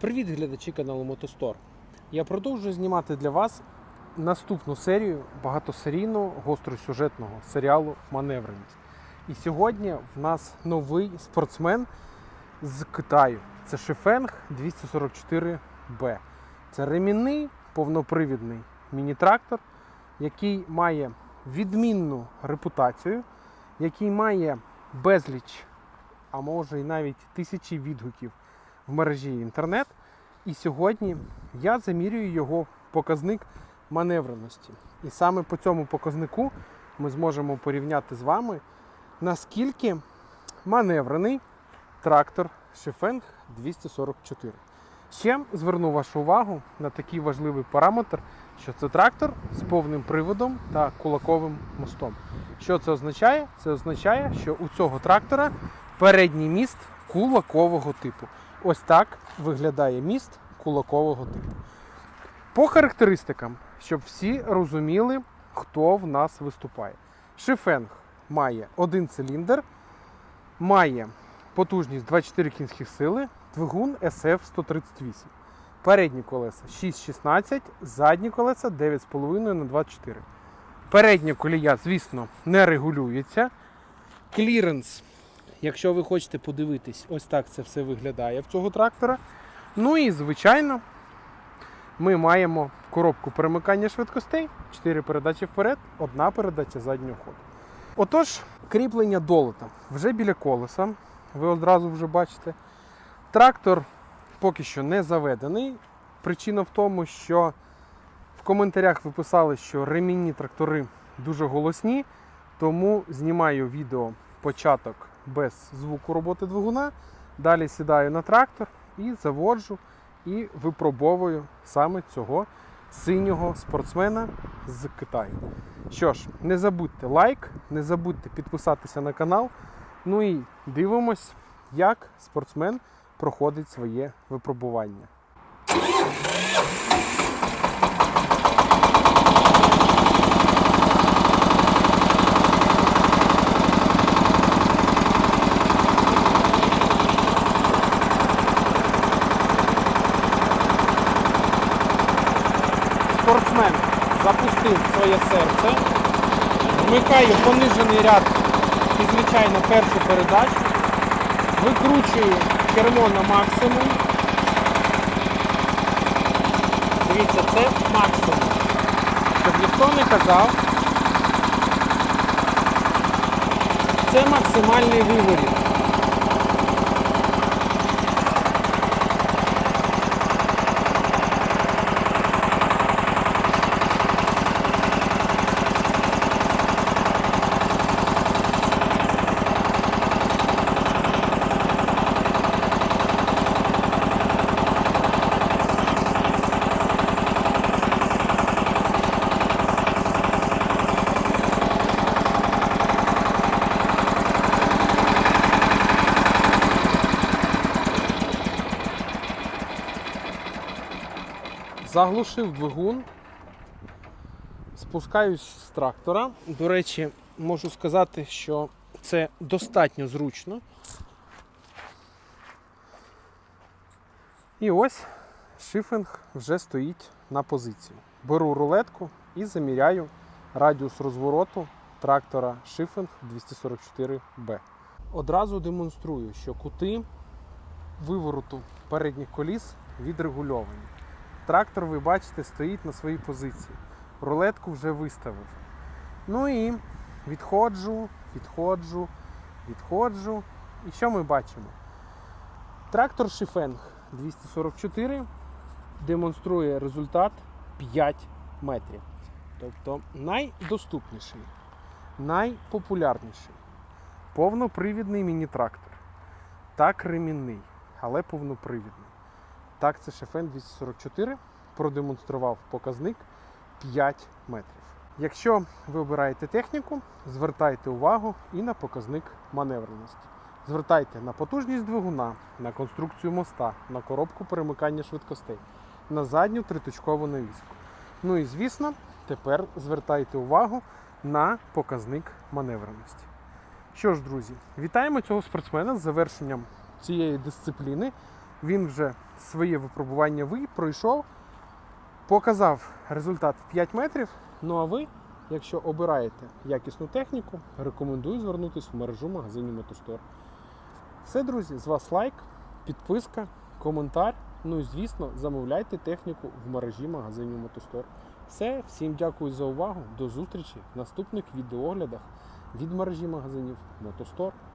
Привіт, глядачі каналу Мотостор. Я продовжую знімати для вас наступну серію багатосерійного гостросюжетного серіалу Маневреність. І сьогодні в нас новий спортсмен з Китаю. Це Шифенг 244B. Це ремінний повнопривідний міні-трактор, який має відмінну репутацію, який має безліч, а може і навіть тисячі відгуків в мережі інтернет. І сьогодні я замірюю його показник маневреності. І саме по цьому показнику ми зможемо порівняти з вами, наскільки маневрений трактор Шифенг 244. Ще зверну вашу увагу на такий важливий параметр, що це трактор з повним приводом та кулаковим мостом. Що це означає? Це означає, що у цього трактора передній міст кулакового типу. Ось так виглядає міст кулакового типу. По характеристикам, щоб всі розуміли, хто в нас виступає. Шифенг має один циліндр, має потужність 24 кінських сили, двигун SF-138. Передні колеса 6,16, задні колеса 9,5 на 24. Передня колія, звісно, не регулюється. Кліренс Якщо ви хочете подивитись, ось так це все виглядає в цього трактора. Ну і, звичайно, ми маємо коробку перемикання швидкостей, 4 передачі вперед, одна передача заднього ходу. Отож, кріплення долота вже біля колеса. Ви одразу вже бачите. Трактор поки що не заведений. Причина в тому, що в коментарях ви писали, що ремінні трактори дуже голосні, тому знімаю відео початок без звуку роботи двигуна. Далі сідаю на трактор і заводжу і випробовую саме цього синього спортсмена з Китаю. Що ж, не забудьте лайк, не забудьте підписатися на канал. Ну і дивимось, як спортсмен проходить своє випробування. Спортсмен запустив своє серце, вмикаю понижений ряд і, звичайно, першу передачу, викручую кермо на максимум. Дивіться, це максимум. Щоб ніхто не казав, це максимальний виворіт. Заглушив двигун, спускаюсь з трактора. До речі, можу сказати, що це достатньо зручно. І ось шифинг вже стоїть на позиції. Беру рулетку і заміряю радіус розвороту трактора Шифинг 244B. Одразу демонструю, що кути вивороту передніх коліс відрегульовані. Трактор, ви бачите, стоїть на своїй позиції. Рулетку вже виставив. Ну і відходжу, відходжу, відходжу. І що ми бачимо? Трактор Шифенг 244 демонструє результат 5 метрів. Тобто найдоступніший, найпопулярніший повнопривідний міні-трактор. Так ремінний, але повнопривідний. Так, це Шефен 244 продемонстрував показник 5 метрів. Якщо ви обираєте техніку, звертайте увагу і на показник маневреності. Звертайте на потужність двигуна, на конструкцію моста, на коробку перемикання швидкостей, на задню триточкову навіску. Ну і звісно, тепер звертайте увагу на показник маневреності. Що ж, друзі, вітаємо цього спортсмена з завершенням цієї дисципліни. Він вже своє випробування ви пройшов, показав результат в 5 метрів. Ну а ви, якщо обираєте якісну техніку, рекомендую звернутися в мережу магазинів Мотостор. Все, друзі, з вас лайк, підписка, коментар. Ну і звісно, замовляйте техніку в мережі магазинів Мотостор. Все, всім дякую за увагу. До зустрічі в наступних відеоглядах від мережі магазинів Мотостор.